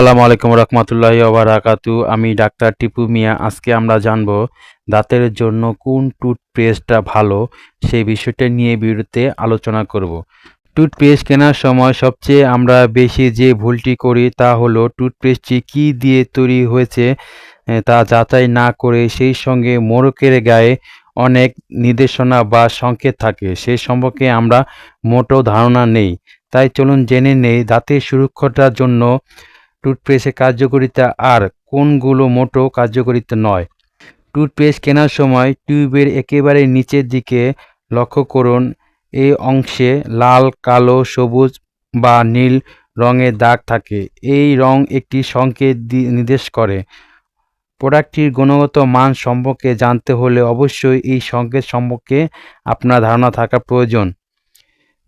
আসসালামু আলাইকুম রহমতুল্লাহি ওবারাকাতু আমি ডাক্তার টিপু মিয়া। আজকে আমরা জানব দাঁতের জন্য কোন টুথপেস্টটা ভালো, সেই বিষয়টা নিয়ে ভিডিওতে আলোচনা করব। টুথপেস্ট কেনার সময় সবচেয়ে আমরা বেশি যে ভুলটি করি তা হলো টুথপেস্টটি কী দিয়ে তৈরি হয়েছে তা যাচাই না করে সেই সঙ্গে মোরকের গায়ে অনেক নির্দেশনা বা সংকেত থাকে। সেই সম্পর্কে আমরা মোটো ধারণা নেই। তাই চলুন জেনে নেই, দাঁতের সুরক্ষার জন্য টুথপেস্টের কার্যকারিতা আর কোনগুলো মোটো কার্যকারিতা নয়। টুথপেস্ট কেনার সময় টিউবের একেবারে নিচের দিকে লক্ষ্য করুন। এই অংশে লাল, কালো, সবুজ বা নীল রঙের দাগ থাকে। এই রং একটি সংকেত নির্দেশ করে। প্রোডাক্টটির গুণগত মান সম্পর্কে জানতে হলে অবশ্যই এই সংকেত সম্পর্কে আপনার ধারণা থাকা প্রয়োজন।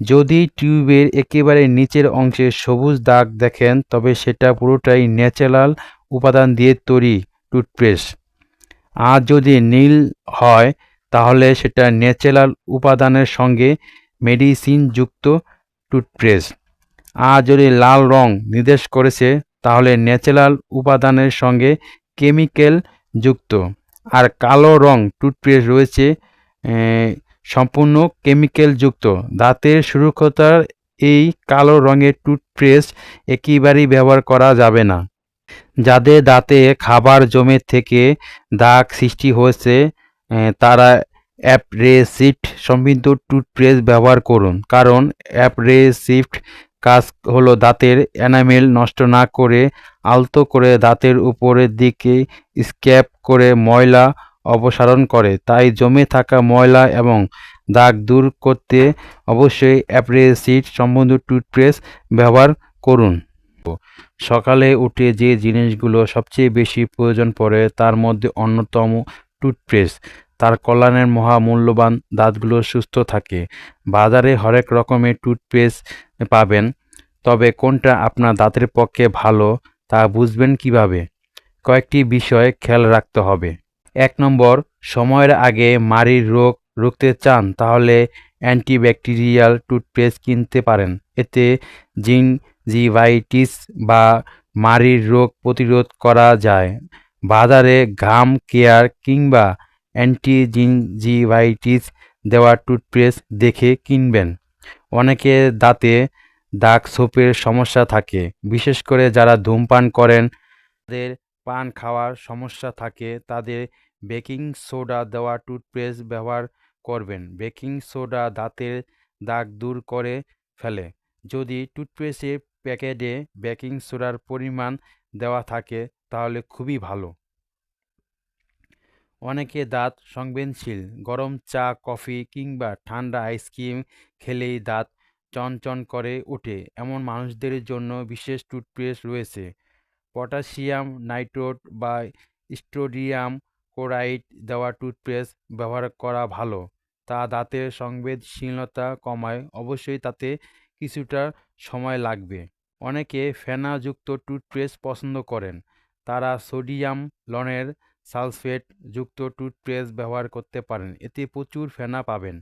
যদি টিউবের একেবারে নিচের অংশে সবুজ দাগ দেখেন, তবে সেটা পুরোটাই ন্যাচারাল উপাদান দিয়ে তৈরি টুথপেস্ট। আর যদি নীল হয়, তাহলে সেটা ন্যাচারাল উপাদানের সঙ্গে মেডিসিন যুক্ত টুথপেস্ট। আর যদি লাল রং নির্দেশ করেছে, তাহলে ন্যাচারাল উপাদানের সঙ্গে কেমিক্যাল যুক্ত আর কালো রং টুথপেস্ট রয়েছে সম্পূর্ণ কেমিক্যাল যুক্ত দাঁতের সুরক্ষতার এই কালো রঙের টুথপেস্ট একেবারেই ব্যবহার করা যাবে না। যাদের দাঁতে খাবার জমে থেকে দাগ সৃষ্টি হয়েছে তারা অ্যাপ্রেসিফট সমৃদ্ধ টুথপেস্ট ব্যবহার করুন। কারণ অ্যাপ্রেসিফট কাজ হলো দাঁতের এনামেল নষ্ট না করে, আলতো করে দাঁতের উপরের দিকে স্ক্যাপ করে ময়লা অপসারণ করে। তাই জমে থাকা ময়লা এবং দাগ দূর করতে অবশ্যই অ্যাপ্রেসিড সম্বন্ধ টুথপেস্ট ব্যবহার করুন। সকালে উঠে যে জিনিসগুলো সবচেয়ে বেশি প্রয়োজন পড়ে তার মধ্যে অন্যতম টুথপেস্ট। তার কল্যাণের মহামূল্যবান দাঁতগুলো সুস্থ থাকে। বাজারে হরেক রকমের টুথপেস্ট পাবেন। তবে কোনটা আপনার দাঁতের পক্ষে ভালো তা বুঝবেন কীভাবে? কয়েকটি বিষয় খেয়াল রাখতে হবে। এক নম্বর, সময়ের আগে মাড়ির রোগ রুখতে চান, তাহলে অ্যান্টিব্যাকটেরিয়াল টুথপেস্ট কিনতে পারেন। এতে জিনজিভাইটিস বা মাড়ির রোগ প্রতিরোধ করা যায়। বাজারে ঘাম কেয়ার কিংবা অ্যান্টি জিনজিভাইটিস দেওয়া টুথপেস্ট দেখে কিনবেন। অনেকে দাঁতে দাগ সোপের সমস্যা থাকে। বিশেষ করে যারা ধূমপান করেন, তাদের পান খাওয়ার সমস্যা থাকে, তাদের বেকিং সোডা দেওয়া টুথপেস্ট ব্যবহার করবেন। বেকিং সোডা দাঁতের দাগ দূর করে ফেলে। যদি টুথপেস্টের প্যাকেটে বেকিং সোডার পরিমাণ দেওয়া থাকে, তাহলে খুবই ভালো। অনেকে দাঁত সংবেদনশীল, গরম চা, কফি কিংবা ঠান্ডা আইসক্রিম খেলেই দাঁত চনচন করে ওঠে। এমন মানুষদের জন্য বিশেষ টুথপেস্ট রয়েছে। পটাশিয়াম নাইট্রোট বা স্টোডিয়াম ক্লোরাইড দেওয়া টুথপেস্ট ব্যবহার করা ভালো। তা দাঁতের সংবেদনশীলতা কমায়। অবশ্যই তাতে কিছুটা সময় লাগবে। অনেকে ফেনাযুক্ত টুথপেস্ট পছন্দ করেন। তারা সোডিয়াম লনের সালফেট যুক্ত টুথপেস্ট ব্যবহার করতে পারেন। এতে প্রচুর ফেনা পাবেন।